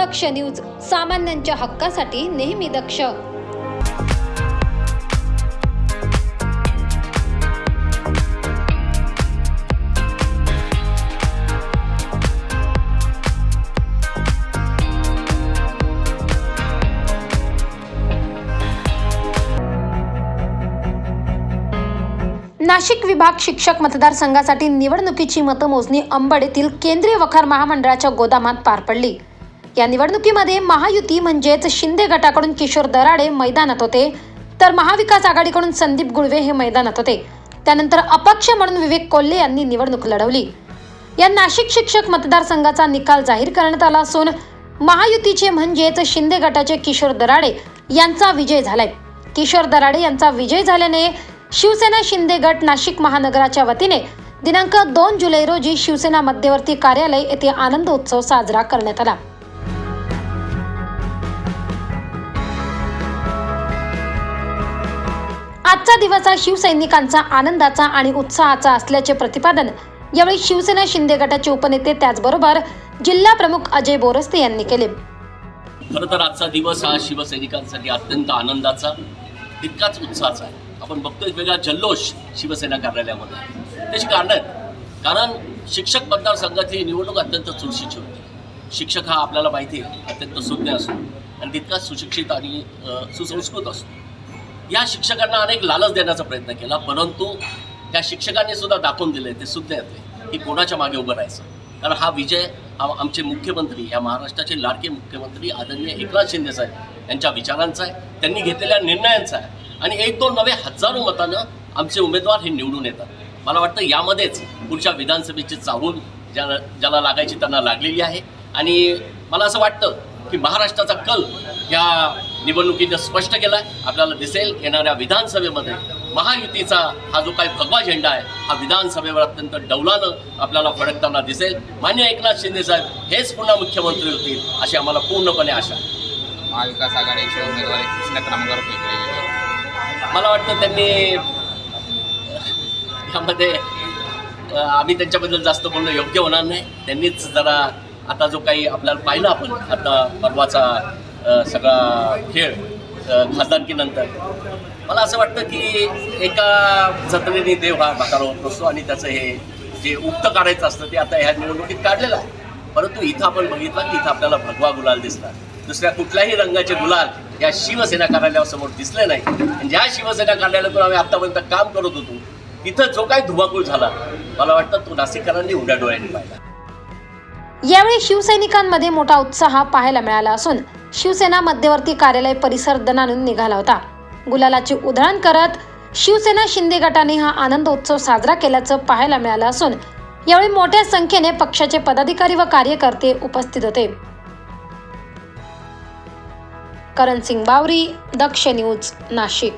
दक्ष news सामान्यांच्या हक्कासाठी नेहमी दक्ष. नाशिक विभाग शिक्षक मतदारसंघासाठी निवडणुकीची मतमोजणी अंबड येथील केंद्रीय वखार महामंडळाच्या गोदामात पार पडली. या निवडणुकीमध्ये महायुती म्हणजेच शिंदे गटाकडून किशोर दराडे मैदानात होते. तर महाविकास आघाडीकडून संदीप गुळवे हे मैदानात होते. त्यानंतर अपक्ष म्हणून विवेक कोल्हे यांनी निवडणूक लढवली. या नाशिक शिक्षक मतदारसंघाचा निकाल जाहीर करण्यात आला असून महायुतीचे म्हणजेच शिंदे गटाचे किशोर दराडे यांचा विजय झालाय. किशोर दराडे यांचा विजय झाल्याने शिवसेना शिंदे गट नाशिक महानगराच्या वतीने दिनांक दोन जुलै रोजी शिवसेना मध्यवर्ती कार्यालय येथे आनंद उत्सव साजरा करण्यात आला. आजचा दिवस हा शिवसैनिकांचा आनंदाचा आणि उत्साहाचा असल्याचे प्रतिपादन यावेळी शिवसेना शिंदे गटाचे उपनेते त्याचबरोबर जिल्हा प्रमुख अजय बोरस्ते यांनी केले. खरं तर आजचा दिवस हा शिवसैनिकांसाठी अत्यंत आनंदाचा तितकाच उत्साहाचा आहे. आपण बघतोय वेगळा जल्लोष शिवसेना कार्यालयामध्ये त्याची कारण आहेत. कारण शिक्षक मतदारसंघातली निवडणूक अत्यंत चुरशीची होती. शिक्षक हा आपल्याला माहिती आहे अत्यंत सुज्ञ असतो. आणि तितकाच सुशिक्षित आणि सुसंस्कृत असतो. या शिक्षकांना अनेक लालच देण्याचा प्रयत्न केला परंतु त्या शिक्षकांनी सुद्धा दाखवून दिले ते सुद्धा येते की कोणाच्या मागे उभं राहायचं. कारण हा विजय हा आमचे मुख्यमंत्री या महाराष्ट्राचे लाडके मुख्यमंत्री आदरणीय एकनाथ शिंदे साहेब यांच्या विचारांचा आहे त्यांनी घेतलेल्या निर्णयांचा आहे. आणि एक दोन नवे हजारो मतानं आमचे उमेदवार हे निवडून येतात. मला वाटतं यामध्येच पुढच्या विधानसभेची चाहूल ज्याला ज्याला लागायची त्यांना लागलेली आहे. आणि मला असं वाटतं की महाराष्ट्राचा कल या निवडणुकीनं स्पष्ट केला आहे आपल्याला दिसेल येणाऱ्या विधानसभेमध्ये महायुतीचा हा जो काही भगवा झेंडा आहे हा विधानसभेवर अत्यंत डौलानं आपल्याला फडकताना दिसेल. मान्य एकनाथ शिंदे साहेब हेच पुन्हा मुख्यमंत्री होतील अशी आम्हाला पूर्णपणे आशा आहे. महाविकास आघाडीचे उमेदवार तिसऱ्या क्रमांकावर फेकले गेले. मला वाटतं त्यांनी यामध्ये आम्ही त्यांच्याबद्दल जास्त बोलणं योग्य होणार नाही. त्यांनीच जरा आता जो काही आपल्याला पाहिलं आपण आता परवाचा सगळा खेळ खासदारकीनंतर. मला असं वाटतं की एका जत्रेने देव हा भाकार होत नसतो आणि त्याचं हे जे उक्त काढायचं असतं ते आता ह्या निवडणुकीत काढलेलं आहे. परंतु इथं आपण बघितलं की इथं आपल्याला भगवा गुलाल दिसला. दुसऱ्या कुठल्याही रंगाचे गुलाल या शिवसेना कार्यालयासमोर दिसले नाही. ज्या शिवसेना कार्यालयातून आम्ही आतापर्यंत काम करत होतो तिथं जो काही धुमाकूळ झाला मला वाटतं तो नाशिककरांनी उड्या डोळ्यांनी पाहिला. यावेळी शिवसैनिकांमध्ये मोठा उत्साह पाहायला मिळाला असून शिवसेना मध्यवर्ती कार्यालय परिसर दणानून निघाला होता. गुलालाची उधळण करत शिवसेना शिंदे गटाने हा आनंद उत्सव साजरा केल्याचं पाहायला मिळालं असून यावेळी मोठ्या संख्येने पक्षाचे पदाधिकारी व कार्यकर्ते उपस्थित होते. करण सिंग बावरी दक्ष न्यूज नाशिक.